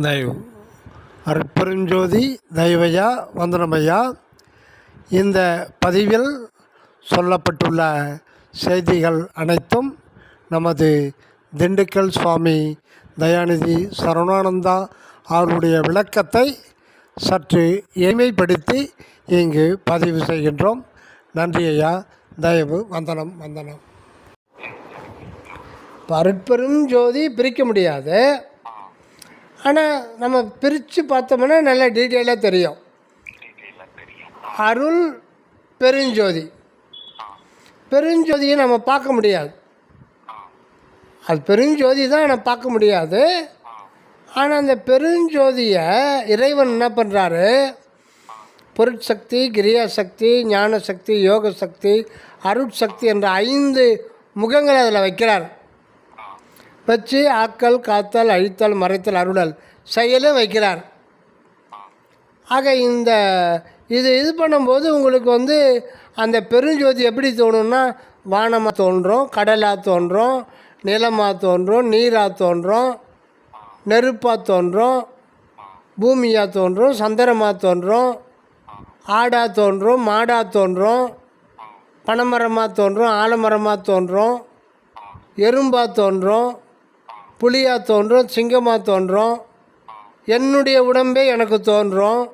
தயவு. அற்பெருஞ்சோதி தயவையா வந்தனமையா இந்த பதிவில் சொல்லப்பட்டுள்ள செய்திகள் அனைத்தும் நமது திண்டுக்கல் சுவாமி தயாநிதி சரவணானந்தா அவருடைய விளக்கத்தை சற்று எளிமைப்படுத்தி இங்கு பதிவு செய்கின்றோம். நன்றி ஐயா. தயவு வந்தனம் வந்தனம். இப்போ அருட்பெரும் ஜோதி பிரிக்க முடியாது. ஆனால் நம்ம பிரித்து பார்த்தோம்னா நல்ல டீட்டெயிலாக தெரியும். அருள் பெருஞ்சோதி. பெருஞ்சோதியை நம்ம பார்க்க முடியாது. அது பெருஞ்சோதி தான் நம்ம பார்க்க முடியாது. ஆனால் அந்த பெருஞ்சோதியை இறைவன் என்ன பண்ணுறாரு பொருட்சக்தி கிரியாசக்தி ஞான சக்தி யோக சக்தி அருட்சக்தி என்ற ஐந்து முகங்களை அதில் வைக்கிறார். வச்சு ஆக்கல் காத்தல் அழித்தல் மறைத்தல் அருளல் செயலும் வைக்கிறார். ஆக இந்த இது இது பண்ணும்போது உங்களுக்கு வந்து அந்த பெருஞ்சோதி எப்படி தோணும்னா வானமாக தோன்றும் கடலாக தோன்றும் நிலமாக தோன்றும் நீராக தோன்றும் நெருப்பாக தோன்றும் பூமியாக தோன்றும் சந்திரமாக தோன்றும் ஆடாக தோன்றும் மாடாக தோன்றும் பனைமரமாக தோன்றும் ஆலமரமாக தோன்றும் எறும்பாக தோன்றும் புலியாக தோன்றும் சிங்கமாக தோன்றும். என்னுடைய உடம்பே எனக்கு தோன்றும்.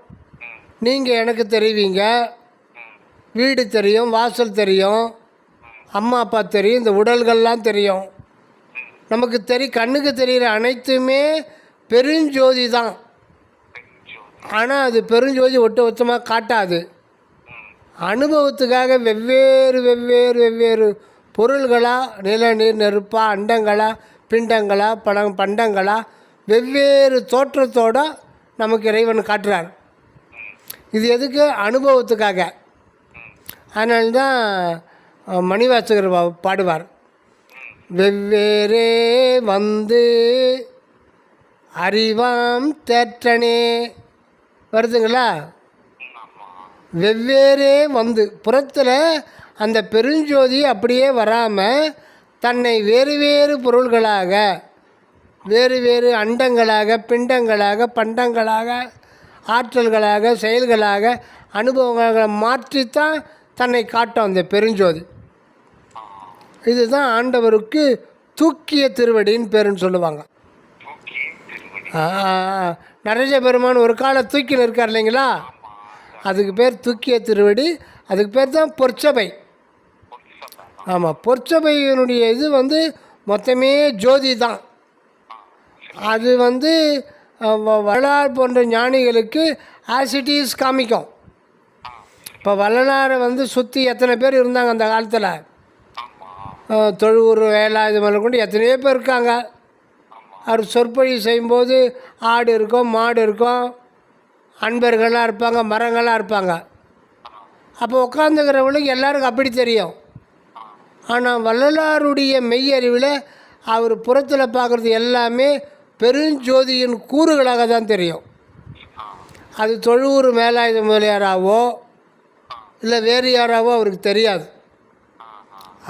நீங்கள் எனக்கு தெரிவிங்க. வீடு தெரியும் வாசல் தெரியும். அம்மா அப்பா தெரியும் இந்த உடல்கள்லாம் தெரியும். நமக்கு தெரி கண்ணுக்கு தெரிகிற அனைத்துமே பெருஞ்சோதி தான். ஆனால் அது பெருஞ்சோதி ஒட்டு மொத்தமாக காட்டாது. அனுபவத்துக்காக வெவ்வேறு வெவ்வேறு வெவ்வேறு பொருள்களாக நில நீர் அண்டங்களாக பிண்டங்களா பணம் பண்டங்களாக வெவ்வேறு தோற்றத்தோட நமக்கு இறைவன் காட்டுறார். இது எதுக்கு? அனுபவத்துக்காக. அதனால தான் மணிவாசகர் பா- பாடுவார். வெவ்வேறே வந்து அறிவாம் தேற்றனே. வருதுங்களா? வெவ்வேறே வந்து. புறத்தில் அந்த பெருஞ்சோதி அப்படியே வராமல் தன்னை வேறு வேறு பொருள்களாக வேறு வேறு அண்டங்களாக பிண்டங்களாக பண்டங்களாக ஆற்றல்களாக செயல்களாக அனுபவங்களாக மாற்றித்தான் தன்னை காட்டும் அந்த பெருஞ்சோதி. இதுதான் ஆண்டவருக்கு தூக்கிய திருவடின்னு பேருன்னு சொல்லுவாங்க. நடராஜ பெருமான் ஒரு காலை தூக்கின்னு இருக்கார் இல்லைங்களா? அதுக்கு பேர் தூக்கிய திருவடி அதுக்கு பேர் தான் பொற்சபை. ஆமாம் பொற்சபையினுடைய இது வந்து மொத்தமே ஜோதி தான். அது வந்து வ- வள்ளலார் போன்ற ஞானிகளுக்கு ஆசிட்டிஸ் காமிக்கும். இப்போ வள்ளலாரை வந்து சுற்றி எத்தனை பேர் இருந்தாங்க அந்த காலத்தில்? தொழுவூர் வேலை இது மாதிரி கொண்டு எத்தனையோ பேர் இருக்காங்க. அவர் சொற்பொழி செய்யும்போது ஆடு இருக்கும் மாடு இருக்கும். அன்பர்களாக இருப்பாங்க மரங்கள்லாம் இருப்பாங்க. அப்போ உட்காந்துக்கிறவங்களுக்கு எல்லாருக்கும் அப்படி தெரியும். ஆனால் வள்ளலாருடைய மெய்யறிவில் அவர் புறத்தில் பார்க்குறது எல்லாமே பெருஞ்சோதியின் கூறுகளாக தான் தெரியும். அது தொழுவூர் மேலாயுத முதலியாராவோ இல்லை வேறு யாராவோ அவருக்கு தெரியாது.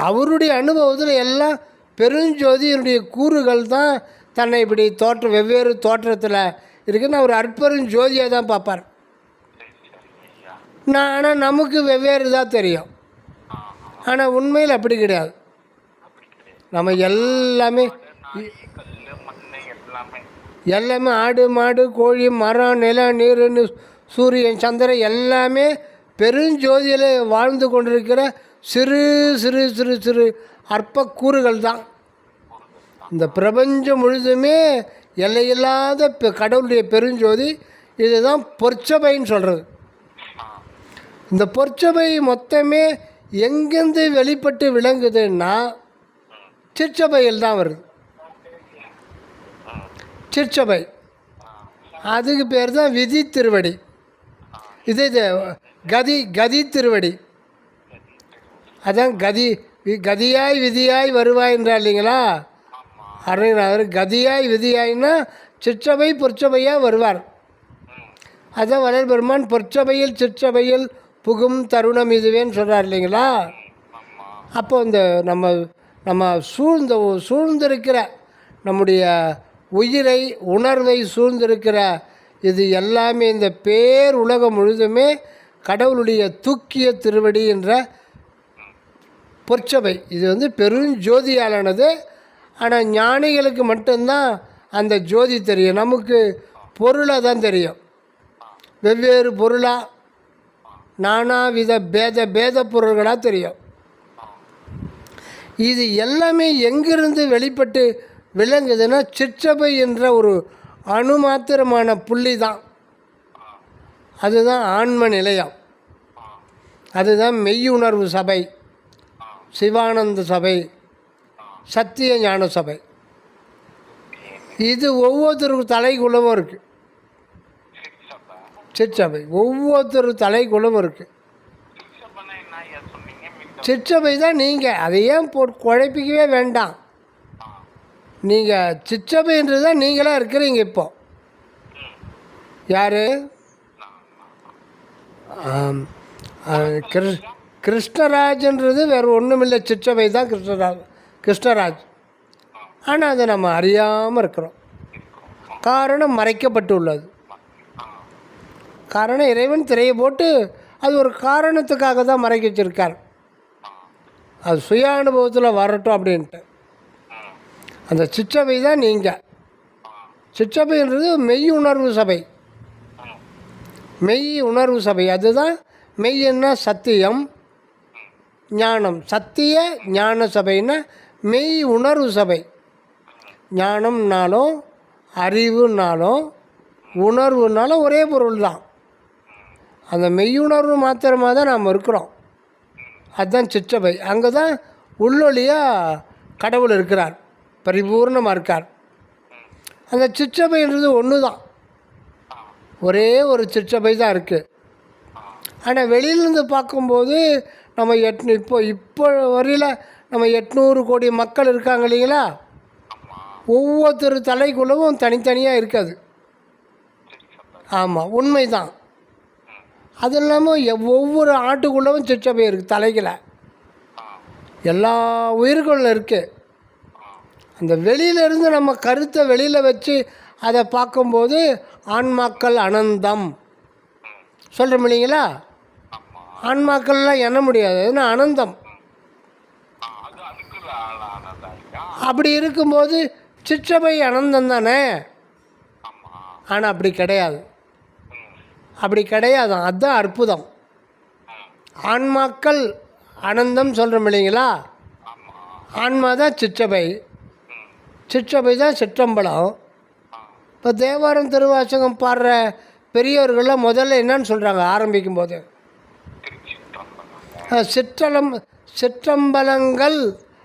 அவருடைய அனுபவத்தில் எல்லாம் பெருஞ்சோதியினுடைய கூறுகள் தான் தன்னை இப்படி தோற்றம் வெவ்வேறு தோற்றத்தில் இருக்குன்னு அவர் அற்பரும் ஜோதியாக தான் பார்ப்பார். நான் ஆனால் நமக்கு வெவ்வேறு தான் தெரியும். ஆனால் உண்மையில் அப்படி கிடையாது. நம்ம எல்லாமே எல்லாமே ஆடு மாடு கோழி மரம் நிலம் நீர் சூரியன் சந்திரன் எல்லாமே பெருஞ்சோதியில் வாழ்ந்து கொண்டிருக்கிற சிறு சிறு சிறு சிறு அற்ப கூறுகள் தான். இந்த பிரபஞ்சம் முழுதுமே எல்லையில்லாத பெ- கடவுளுடைய பெருஞ்சோதி இதுதான் பொற்சபைன்னு சொல்கிறது இந்த பொற்சபை மொத்தமே எங்கேருந்து வெளிப்பட்டு விளங்குதுன்னா சிற்சபையில் தான் வருது. சிற்சபை. அதுக்கு பேர் தான் விதி திருவடி. இது இது கதி கதி திருவடி. அதான் கதி வி- கதியாய் விதியாய் வருவாய் என்றார் இல்லைங்களா? அருணார் கதியாய் விதியாய்னா சிற்றபை பொற்சபையாக வருவார். அதான் வளர் பெருமான் பொற்சபையில் சிற்றபையில் புகும் தருணம் இதுவேன்னு சொல்கிறார் இல்லைங்களா? அப்போ இந்த நம்ம நம்ம சூழ்ந்த சூழ்ந்திருக்கிற நம்முடைய உயிரை உணர்வை சூழ்ந்திருக்கிற இது எல்லாமே இந்த பேர் உலகம் முழுதுமே கடவுளுடைய தூக்கிய திருவடி என்ற பொற்சபை. இது வந்து பெரும் ஜோதியாலானது. ஆனால் ஞானிகளுக்கு மட்டும்தான் அந்த ஜோதி தெரியும். நமக்கு பொருளாக தான் தெரியும். வெவ்வேறு பொருளாக நானாவித பேத பேத பொருள்களாக தெரியும். இது எல்லாமே எங்கிருந்து வெளிப்பட்டு விளங்குதுன்னா சிற்றபை என்ற ஒரு அணுமாத்திரமான புள்ளி தான் அதுதான் ஆன்ம நிலையம். அதுதான் மெய்யுணர்வு சபை. சிவானந்த சபை. சத்திய ஞான சபை. இது ஒவ்வொருத்தருக்கும் தலைக்குள்ளவும் இருக்குது சிற்சபை. ஒவ்வொருத்தர் தலைக்குள்ளவும் இருக்குது சிற்றவை தான் நீங்கள் அதை ஏன் போட்டு குழப்பிக்கவே வேண்டாம். நீங்கள் சிற்றவைன்றது தான் நீங்களாக இருக்கிறீங்க இப்போ. யார்? கிருஷ் கிருஷ்ணராஜன்றது வேறு ஒன்றும் இல்லை சிற்றவை தான் கிருஷ்ணராஜ் கிருஷ்ணராஜ். ஆனால் அதை நம்ம அறியாமல் இருக்கிறோம். காரணம் மறைக்கப்பட்டுள்ளது. காரணம் இறைவன் திரையை போட்டு அது ஒரு காரணத்துக்காக தான் மறைக்க வச்சுருக்கார். அது சுய அனுபவத்தில் வரட்டும் அப்படின்ட்டு. அந்த சிற்றவை தான் நீங்கள் சிற்றவைன்றது மெய் உணர்வு சபை. மெய் உணர்வு சபை. அதுதான் மெய்ன்னா சத்தியம். ஞானம். சத்திய ஞான சபைன்னா மெய் உணர்வு சபை. ஞானம்னாலும் அறிவுனாலும் உணர்வுனாலும் ஒரே பொருள் தான் அந்த மெய்யுணர்வு மாத்திரமாக தான் நாம் இருக்கிறோம். அதுதான் சிற்றபை. அங்கே தான் உள்ளொலியாக கடவுள் இருக்கிறார். பரிபூர்ணமாக இருக்கார். அந்த சிற்றபைன்றது ஒன்று தான் ஒரே ஒரு சிற்றபை தான் இருக்குது ஆனால் வெளியிலேருந்து பார்க்கும்போது நம்ம எட்நூ இப்போ இப்போ வரையில் நம்ம எட்நூறு கோடி மக்கள் இருக்காங்க இல்லைங்களா? ஒவ்வொருத்தர் தலைக்குள்ளவும் தனித்தனியாக இருக்காது. ஆமாம் உண்மை தான் அது இல்லாமல் ஒவ்வொரு ஆட்டுக்குள்ளவும் சிற்றபை இருக்குது தலைகளை எல்லா உயிர்களும் இருக்குது அந்த வெளியிலேருந்து நம்ம கருத்தை வெளியில் வச்சு அதை பார்க்கும்போது ஆன்மாக்கள் அனந்தம். சொல்கிறோம் இல்லைங்களா? ஆன்மாக்கள்லாம் எண்ண முடியாது ஏன்னா அனந்தம். அப்படி இருக்கும்போது சிற்றபை அனந்தம் தானே? ஆனால் அப்படி கிடையாது. அப்படி கிடையாது. அதுதான் அற்புதம். ஆன்மாக்கள் அனந்தம் சொல்கிறோம் இல்லைங்களா? ஆன்மா தான் சிற்றபை. சிற்றபை தான் சிற்றம்பலம். இப்போ தேவாரம் திருவாசகம் பாடுற பெரியவர்கள்லாம் முதல்ல என்னன்னு சொல்கிறாங்க ஆரம்பிக்கும் போது. சிற்றலம் சிற்றம்பலங்கள்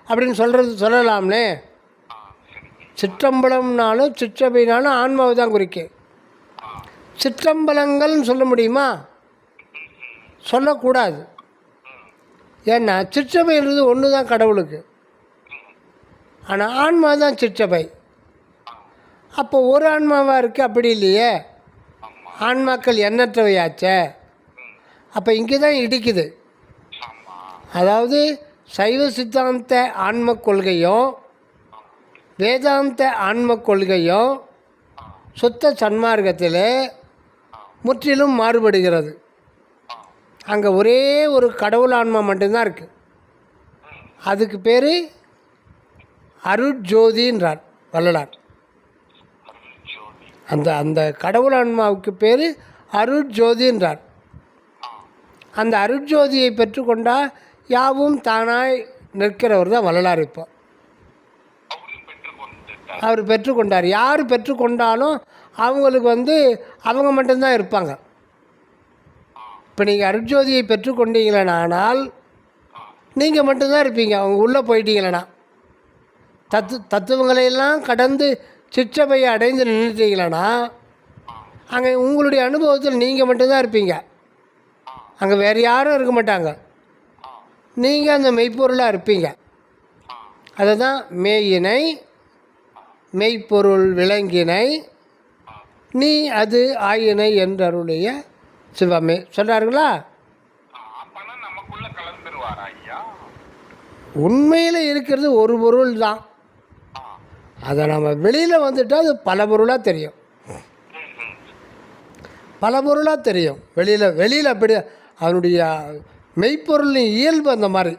அப்படின்னு சொல்கிறது சொல்லலாம்னே சிற்றம்பலம்னாலும் சிற்றபைனாலும் ஆன்மாவை தான் குறிக்கு சிற்றம்பலங்கள்னு சொல்ல முடியுமா? சொல்லக்கூடாது. ஏன்னா சிற்றபைன்றது ஒன்று தான் கடவுளுக்கு. ஆனால் ஆன்மா தான் சிற்றபை அப்போ ஒரு ஆன்மாவாக இருக்குது அப்படி இல்லையே? ஆன்மாக்கள் எண்ணற்றவையாச்சே? அப்போ இங்கே தான் இடிக்குது. அதாவது சைவ சித்தாந்த ஆன்ம கொள்கையும் வேதாந்த ஆன்ம கொள்கையும் சுத்த சன்மார்க்கத்தில் முற்றிலும் மாறுபடுகிறது. அங்கே ஒரே ஒரு கடவுள் ஆன்மா மட்டும்தான் இருக்குது அதுக்கு பேர் அருட்ஜோதின்றார் வள்ளலார். அந்த அந்த கடவுள் ஆன்மாவுக்கு பேர் அருட்ஜோதின்றார் அந்த அருட்ஜோதியை பெற்றுக்கொண்டா யாவும் தானாய் நிற்கிறவர் தான் வள்ளலார் இப்போ. அவர் பெற்றுக்கொண்டார் யார் பெற்றுக்கொண்டாலும் அவங்களுக்கு வந்து அவங்க மட்டும்தான் இருப்பாங்க. இப்போ நீங்கள் அருட்ஜோதியை பெற்றுக்கொண்டீங்களனால் நீங்கள் மட்டும்தான் இருப்பீங்க. அவங்க உள்ளே போயிட்டீங்களேனா? தத்து தத்துவங்களையெல்லாம் கடந்து சிற்றபையை அடைந்து நின்றுட்டீங்களேனா? அங்கே உங்களுடைய அனுபவத்தில் நீங்கள் மட்டும்தான் இருப்பீங்க. அங்கே வேறு யாரும் இருக்க மாட்டாங்க. நீங்கள் அந்த மெய்ப்பொருளாக இருப்பீங்க. அதை தான் மேயினை மெய்ப்பொருள் விலங்கினை நீ அது ஆயினை என்றருடைய சிவமே. சொல்கிறாருங்களா உண்மையில் இருக்கிறது ஒரு பொருள் தான். அதை நம்ம வெளியில் வந்துட்டால் அது பல பொருளாக தெரியும். பல பொருளாக தெரியும். வெளியில் வெளியில் அப்படி அவனுடைய மெய்ப்பொருளின் இயல்பு அந்த மாதிரி.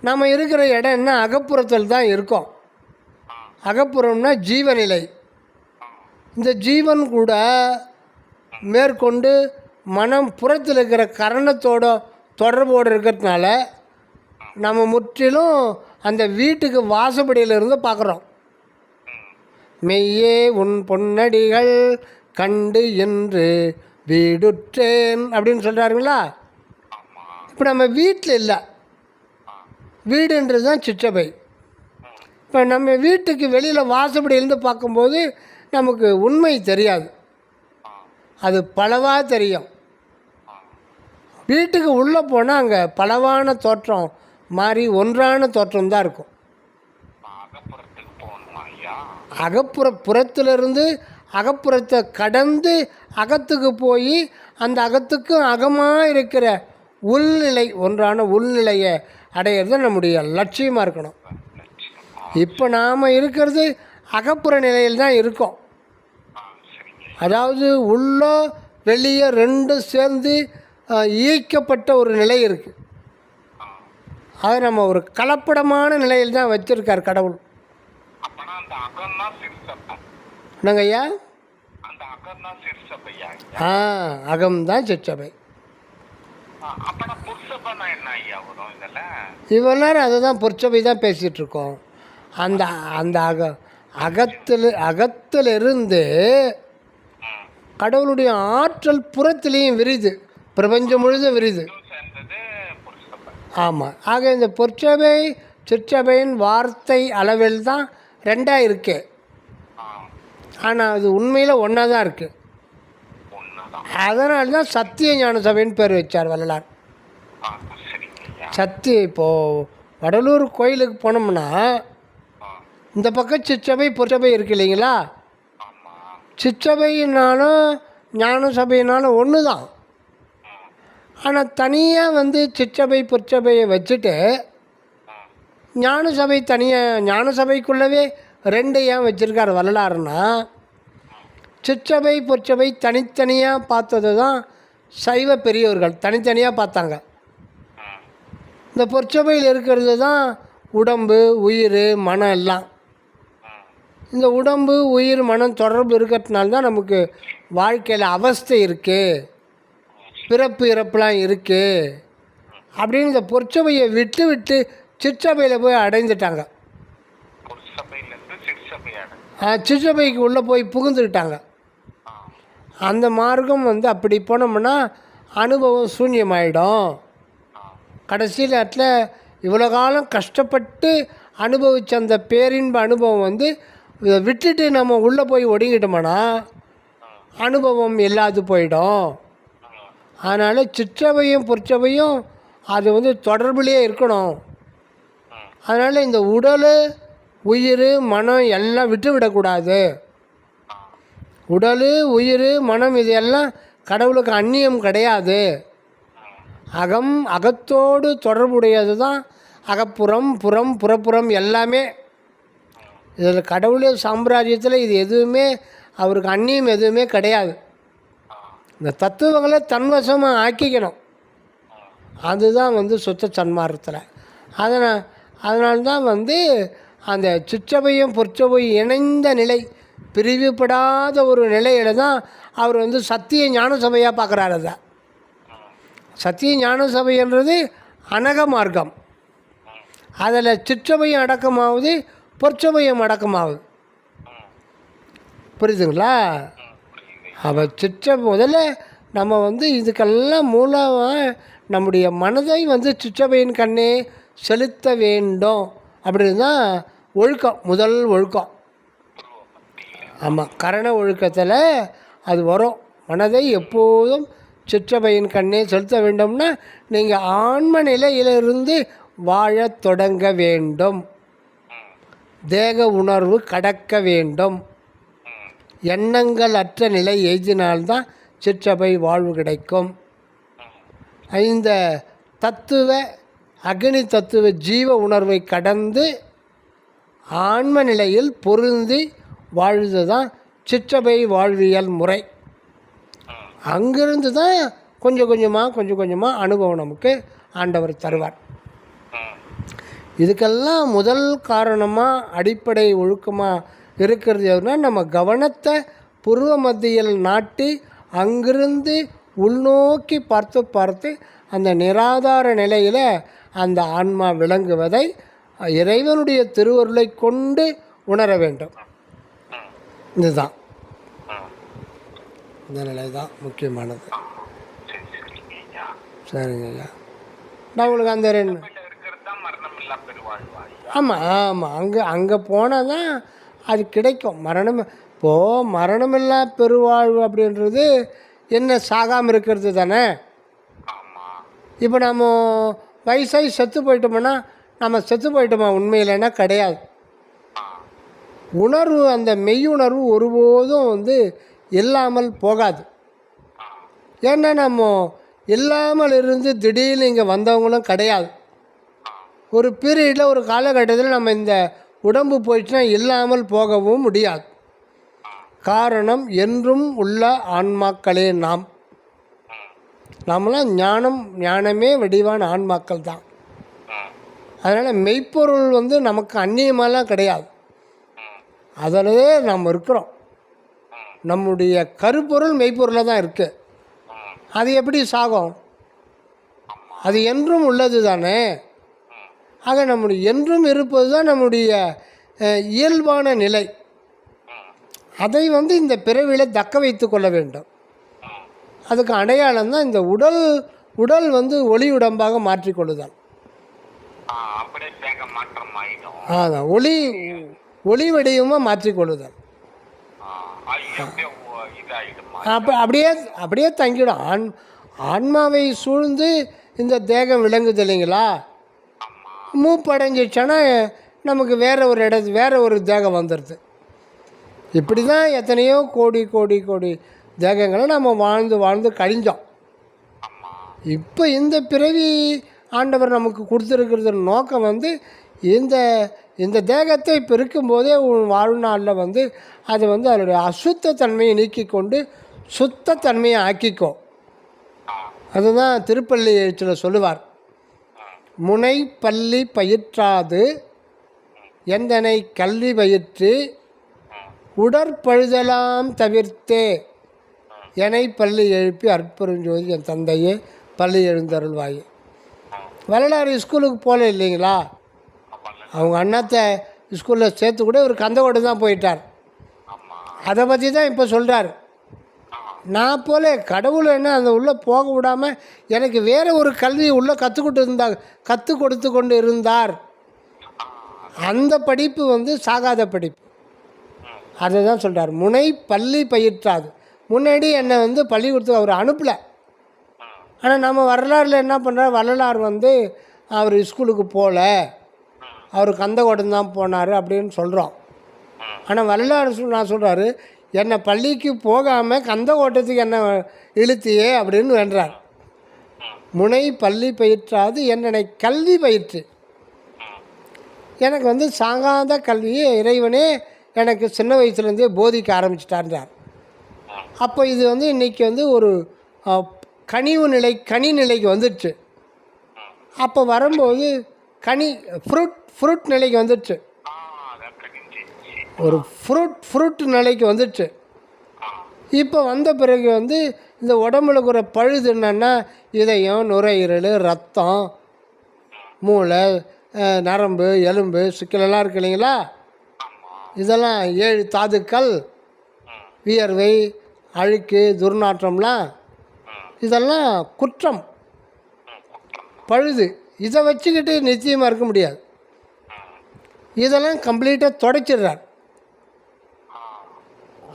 நம்ம இருக்கிற இடம் என்ன? அகப்புறத்தில் தான் இருக்கோம். அகப்புறம்னா ஜீவநிலை. இந்த ஜீவன் கூட மேற்கொண்டு மனம் புறத்தில் இருக்கிற கரணத்தோட தொடர்போடு இருக்கிறதுனால நம்ம முற்றிலும் அந்த வீட்டுக்கு வாசப்படியில் இருந்து பார்க்குறோம். மெய்யே உன் பொன்னடிகள் கண்டு என்று வீடுற்றேன் அப்படின்னு சொல்கிறாருங்களா இப்போ நம்ம வீட்டில் இல்லை. வீடுன்றது தான் சிற்றபை. இப்போ நம்ம வீட்டுக்கு வெளியில் வாசப்படியிலேருந்து பார்க்கும்போது நமக்கு உண்மை தெரியாது. அது பலவாக தெரியும். வீட்டுக்கு உள்ளே போனால் அங்கே பலவான தோற்றம் மாறி ஒன்றான தோற்றம் தான் இருக்கும். அகப்புற புறத்திலிருந்து அகப்புறத்தை கடந்து அகத்துக்கு போய் அந்த அகத்துக்கும் அகமாக இருக்கிற உள்நிலை ஒன்றான உள்நிலையை அடையிறது நம்முடைய லட்சியமாக இருக்கணும். இப்போ நாம் இருக்கிறது அகப்புற நிலையில் தான் இருக்கோம். அதாவது உள்ள வெளியே ரெண்டும் சேர்ந்து அஹ், இயக்கப்பட்ட ஒரு நிலை இருக்குது அதை நம்ம ஒரு கலப்படமான நிலையில் தான் வச்சுருக்கார் கடவுள். என்னங்க ஐயா? ஆ ஐயா வரும் இதுல? இவ்வளோ நேரம் அதை தான் பொற்சபை தான் பேசிகிட்டு இருக்கோம். அந்த அந்த அக அகத்தில் அகத்திலிருந்து. கடவுளுடைய ஆற்றல் புறத்திலையும் விரிது. பிரபஞ்சம் முழுதும் விரிது. ஆமாம் ஆக இந்த பொற்சபை சிற்றபையின் வார்த்தை அளவில் தான் ரெண்டாக இருக்கு. ஆனால் அது உண்மையில் ஒன்றா தான் இருக்குது அதனால தான் சத்திய ஞான சபைன்னு பேர் வச்சார் வள்ளலார். சத்திய இப்போது வடலூர் கோயிலுக்கு போனோம்னா இந்த பக்கம் சிற்றபை பொற்சபை இருக்கு இல்லைங்களா? சிற்றபையினாலும் ஞான சபையினாலும் ஒன்று தான் ஆனால் தனியாக வந்து சிற்றபை பொற்சபையை வச்சுட்டு ஞான சபை தனியாக ஞான சபைக்குள்ளவே ரெண்டு ஏன் வச்சுருக்கார் வரலாறுனா சிற்றபை பொற்சபை தனித்தனியாக பார்த்தது தான் சைவ பெரியவர்கள் தனித்தனியாக பார்த்தாங்க. இந்த பொற்சபையில் இருக்கிறது தான் உடம்பு உயிர் மனம் எல்லாம். இந்த உடம்பு உயிர் மனம் தொடர்பு இருக்கிறதுனால தான் நமக்கு வாழ்க்கையில் அவஸ்தை இருக்குது பிறப்பு இறப்புலாம் இருக்குது அப்படின்னு இந்த பொற்சபையை விட்டு விட்டு சிற்சபையில் போய் அடைந்துட்டாங்க. சிற்றபைக்கு உள்ளே போய் புகுந்துக்கிட்டாங்க அந்த மார்க்கம் வந்து அப்படி போனோம்னா அனுபவம் சூன்யமாயிடும். கடைசி நேரத்தில் இவ்வளோ காலம் கஷ்டப்பட்டு அனுபவித்த அந்த பேரின்ப அனுபவம் வந்து இதை விட்டுட்டு நம்ம உள்ளே போய் ஒடுங்கிட்டோம்னா அனுபவம் இல்லாது போயிடும். அதனால் சிற்றவையும் பொற்சபையும் அது வந்து தொடர்புலேயே இருக்கணும். அதனால் இந்த உடல் உயிர் மனம் எல்லாம் விட்டு விடக்கூடாது. உடல் உயிர் மனம் இது எல்லாம் கடவுளுக்கு அந்நியம் கிடையாது. அகம் அகத்தோடு தொடர்புடையது தான் அகப்புறம் புறம் புறப்புறம் எல்லாமே இதில் கடவுளே சாம்ராஜ்யத்தில் இது எதுவுமே அவருக்கு அந்நியம் எதுவுமே கிடையாது. இந்த தத்துவங்களை தன்வசமாக ஆக்கிக்கணும். அதுதான் வந்து சுத்த சன்மார்க்கத்தில். அதனால் அதனால்தான் வந்து அந்த சிற்றபையும் பொற்சபையும் இணைந்த நிலை பிரிவுபடாத ஒரு நிலையில தான் அவர் வந்து சத்திய ஞான சபையாக பார்க்குறாரு அதை. சத்திய ஞான சபைன்றது அனக மார்க்கம். அதில் சுற்றபையும் அடக்கமாவது பொற்சமயம் அடக்கமாகுது புரியுதுங்களா? அவள் சிற்ற முதல்ல நம்ம வந்து இதுக்கெல்லாம் மூலமாக நம்முடைய மனதை வந்து சிற்றபையின் கண்ணே செலுத்த வேண்டும். அப்படின்னு தான் ஒழுக்கம் முதல் ஒழுக்கம். ஆமாம் கரண ஒழுக்கத்தில் அது வரும். மனதை எப்போதும் சிற்றபையின் கண்ணே செலுத்த வேண்டும்னா நீங்கள் ஆன்ம நிலையிலிருந்து வாழத் தொடங்க வேண்டும். தேக உணர்வு கடக்க வேண்டும். எண்ணங்கள் அற்ற நிலை எய்தினால்தான் சிற்றபை வாழ்வு கிடைக்கும். இந்த தத்துவ அக்னி தத்துவ ஜீவ உணர்வை கடந்து ஆன்ம நிலையில் பொருந்தி வாழ்வது தான் சிற்றபை வாழ்வியல் முறை. அங்கிருந்து தான் கொஞ்சம் கொஞ்சமாக கொஞ்சம் கொஞ்சமாக அனுபவம் நமக்கு ஆண்டவர் தருவார். இதுக்கெல்லாம் முதல் காரணமாக அடிப்படை ஒழுக்கமாக இருக்கிறது எதுனா நம்ம கவனத்தை புருவ மத்தியில் நாட்டி அங்கிருந்து உள்நோக்கி பார்த்து பார்த்து அந்த நிராதார நிலையில் அந்த ஆன்மா விளங்குவதை இறைவனுடைய திருவருளை கொண்டு உணர வேண்டும். இதுதான். இந்த நிலை தான் முக்கியமானது சரிங்க ஐயா. நான் உங்களுக்கு அந்த ரெண்டு வீட்டில் இருக்கிறது தான் மரணம் இல்லா பெருவாழ்வா ஐயா ஆமாம் ஆமாம் அங்கே அங்கே போனால் தான் அது கிடைக்கும். மரணம் இப்போது மரணமில்லா பெருவாழ்வு அப்படின்றது என்ன சாகாமல் இருக்கிறது தானே? இப்போ நம்ம வயசாகி செத்து போயிட்டோம்னா நம்ம செத்து போயிட்டோமா? உண்மையிலன்னா கிடையாது. உணர்வு அந்த மெய்யுணர்வு ஒருபோதும் வந்து இல்லாமல் போகாது. ஏன்னா நம்ம இல்லாமல் இருந்து திடீர்னு இங்கே வந்தவங்களும் கிடையாது. ஒரு பீரியடில் ஒரு காலகட்டத்தில் நம்ம இந்த உடம்பு போயிடுச்சுன்னா இல்லாமல் போகவும் முடியாது. காரணம் என்றும் உள்ள ஆன்மாக்களே நாம். நாமெல்லாம் ஞானம் ஞானமே வடிவான ஆன்மாக்கள் தான். அதனால் மெய்ப்பொருள் வந்து நமக்கு அந்நியமாலாம் கிடையாது. அதிலே நாம் இருக்கிறோம். நம்முடைய கருப்பொருள் மெய்ப்பொருளாக தான் இருக்குது அது எப்படி சாகும்? அது என்றும் உள்ளது தானே? ஆக நம்முடைய என்றும் இருப்பது தான் நம்முடைய இயல்பான நிலை. அதை வந்து இந்த பிறவியில் தக்க வைத்து கொள்ள வேண்டும். அதுக்கு அடையாளம் தான் இந்த உடல் உடல் வந்து ஒளி உடம்பாக மாற்றிக்கொள்ளுதல் அதான் ஒளி ஒளி வடிவமாக மாற்றிக்கொள்ளுதல் அப்போ அப்படியே அப்படியே தங்கிடும். ஆண் ஆன்மாவை சூழ்ந்து இந்த தேகம் விளங்குது இல்லைங்களா? ஆமாம் மூப்படைஞ்சிடுச்சுன்னா நமக்கு வேறு ஒரு இடத்து வேறு ஒரு தேகம் வந்துடுது இப்படி தான் எத்தனையோ கோடி கோடி கோடி தேகங்களை நம்ம வாழ்ந்து வாழ்ந்து கழிஞ்சோம். இப்போ இந்த பிறவி ஆண்டவர் நமக்கு கொடுத்துருக்கிறது நோக்கம் வந்து இந்த இந்த தேகத்தை இப்போ இருக்கும்போதே உன் வாழ்நாளில் வந்து அது வந்து அதனுடைய அசுத்த தன்மையை நீக்கி கொண்டு சுத்த தன்மையை ஆக்கிக்கோ அதுதான் திருப்பள்ளி எழுச்சியில் சொல்லுவார். முனை பள்ளி பயிற்றாது எந்தனை கல்வி பயிற்று உடற்பழுதலாம் தவிர்த்தே எனை பள்ளி எழுப்பி அற்புறஞ்சோதி என் தந்தையே பள்ளி எழுந்தருள்வாய். வரலாறு ஸ்கூலுக்கு போகல இல்லைங்களா? அவங்க அண்ணாத்தை ஸ்கூலில் சேர்த்து கூட ஒரு கந்தகோடு தான் போயிட்டார். அதை பற்றி தான் இப்போ சொல்கிறார் நான் போல கடவுள் என்ன அந்த உள்ளே போக விடாமல் எனக்கு வேறு ஒரு கல்வி உள்ளே கற்றுக்கிட்டு இருந்தா கற்றுக் கொடுத்து கொண்டு இருந்தார். அந்த படிப்பு வந்து சாகாத படிப்பு. அதை தான் சொல்கிறார் முனை பள்ளி பயிற்றாது. முன்னாடி என்னை வந்து பள்ளிக்கூடத்துக்கு அவர் அனுப்பலை. ஆனால் நம்ம வரலாறில் என்ன பண்ணுறார் வரலாறு வந்து அவர் ஸ்கூலுக்கு போகல அவர் கந்தகோடம் தான் போனார் அப்படின்னு சொல்கிறோம் ஆனால் வரலாறு நான் சொல்கிறாரு என்னை பள்ளிக்கு போகாமல் கந்த ஓட்டத்துக்கு என்னை இழுத்தியே அப்படின்னு வென்றார் முனை பள்ளி பயிற்றாது என்னை கல்வி பயிற்று. எனக்கு வந்து சாங்காந்த கல்வியை இறைவனே எனக்கு சின்ன வயசுலேருந்தே போதிக்க ஆரம்பிச்சிட்டார்ன்றார். அப்போ இது வந்து இன்றைக்கி வந்து ஒரு கனிவு நிலை கனி நிலைக்கு வந்துடுச்சு. அப்போ வரும்போது கனி ஃப்ரூட் ஃப்ரூட் நிலைக்கு வந்துடுச்சு. ஒரு ஃப்ரூட் ஃப்ரூட் நிலைக்கு வந்துடுச்சு இப்போ வந்த பிறகு வந்து இந்த உடம்புல இருக்கிற பழுது என்னென்னா இதயம் நுரையீரல் ரத்தம் மூளை நரம்பு எலும்பு சிக்கலெல்லாம் இருக்கு இல்லைங்களா? இதெல்லாம் ஏழு தாதுக்கள் வியர்வை அழுக்கு துர்நாற்றம்லாம். இதெல்லாம் குற்றம். பழுது. இதை வச்சுக்கிட்டு நிச்சயமாக இருக்க முடியாது. இதெல்லாம் கம்ப்ளீட்டாக தொடச்சிடுறார்.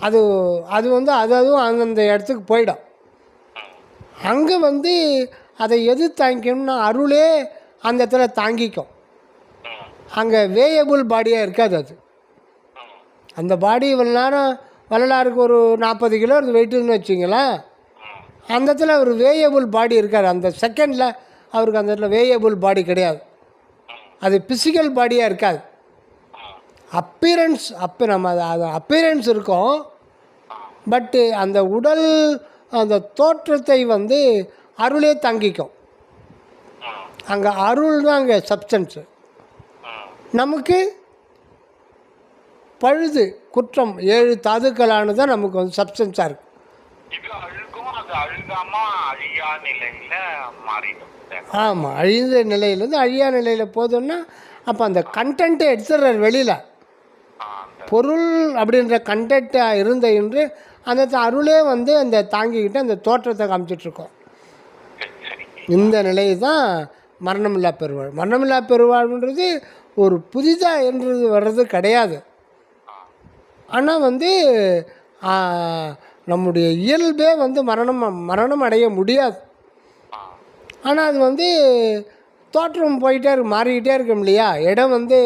அது அது வந்து அது அதுவும் அந்தந்த இடத்துக்கு போயிடும். அங்கே வந்து அதை எது தாங்கிக்கணும்னா அருளே அந்த இடத்துல தாங்கிக்கும். அங்கே வேயபுள் பாடியாக இருக்காது அது. அந்த பாடி இவ்வளோ நேரம் வரலாறுக்கு ஒரு நாற்பது கிலோ இருந்து வெயிட்டுன்னு வச்சிங்களேன். அந்த இடத்துல ஒரு வேயபுள் பாடி இருக்கார் அந்த செகண்டில் அவருக்கு அந்த இடத்துல வேயபுள் பாடி கிடையாது. அது பிசிக்கல் பாடியாக இருக்காது. அப்பியரன்ஸ் அப்போ நம்ம அது அது அப்பியரன்ஸ் இருக்கும். பட்டு அந்த உடல் அந்த தோற்றத்தை வந்து அருளே தங்கிக்கும். அங்கே அருள் தான் அங்கே சப்ஸ்டன்ஸு நமக்கு பழுது குற்றம் ஏழு தாதுக்களானது தான் நமக்கு வந்து சப்ஸ்டன்ஸாக இருக்குது. ஆமாம் அழிந்த நிலையிலேருந்து அழியா நிலையில் போதும்னா அப்போ அந்த கண்டென்ட்டை எடுத்துடுறார் வெளியில். பொருள் அப்படின்ற கண்டென்ட்டாக இருந்த இன்று அந்த த- அருளே வந்து அந்த தாங்கிக்கிட்டு அந்த தோற்றத்தை காமிச்சிட்ருக்கோம். இந்த நிலையை தான் மரணமில்லா பெருவாழ் மரணமில்லா பெருவாழ்ன்றது ஒரு புதிதாக என்றது வர்றது கிடையாது. ஆனால் வந்து நம்முடைய இயல்பே வந்து மரணம் மரணம் அடைய முடியாது. ஆனால் அது வந்து தோற்றம் போயிட்டே இருக்கு மாறிக்கிட்டே இருக்கும் இல்லையா? இடம் வந்து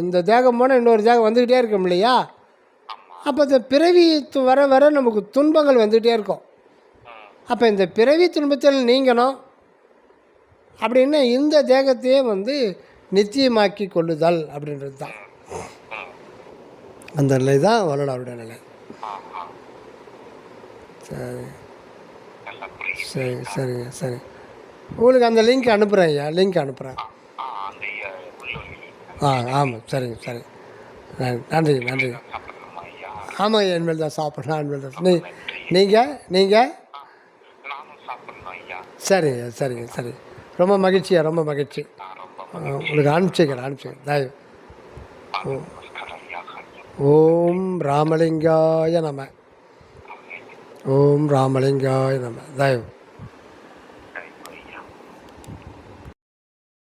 இந்த தேகம் போனால் இன்னொரு தேகம் வந்துக்கிட்டே இருக்கும் இல்லையா? அப்போ இந்த பிறவி வர வர நமக்கு துன்பங்கள் வந்துகிட்டே இருக்கும். அப்போ இந்த பிறவி துன்பத்தில் நீங்கணும். அப்படின்னா இந்த தேகத்தையே வந்து நிச்சயமாக்கி கொள்ளுதல் அப்படின்றது தான். அந்த நிலை தான் வள்ளலாருடைய நிலை. சரி. சரி சரிங்க சரி. உங்களுக்கு அந்த லிங்க் அனுப்புகிறேன் ஐயா லிங்க் அனுப்புகிறேன் ஆ ஆமாம் சரிங்க சரி. நன்றி நன்றி. ஆமாம் ஐயா இனிமேல் தான் சாப்பிட்றேன் இனிமேல் தான் நீ நீங்கள் நீங்கள் சரிங்க சரிங்க சரி. ரொம்ப மகிழ்ச்சியா ரொம்ப மகிழ்ச்சி. நான் உங்களுக்கு அனுப்பிச்சிக்கிறேன் அனுப்பிச்சிக்கிறேன். தயவு. ஓம் ராமலிங்காய நம. ஓம் ராமலிங்காய நம. தயவு.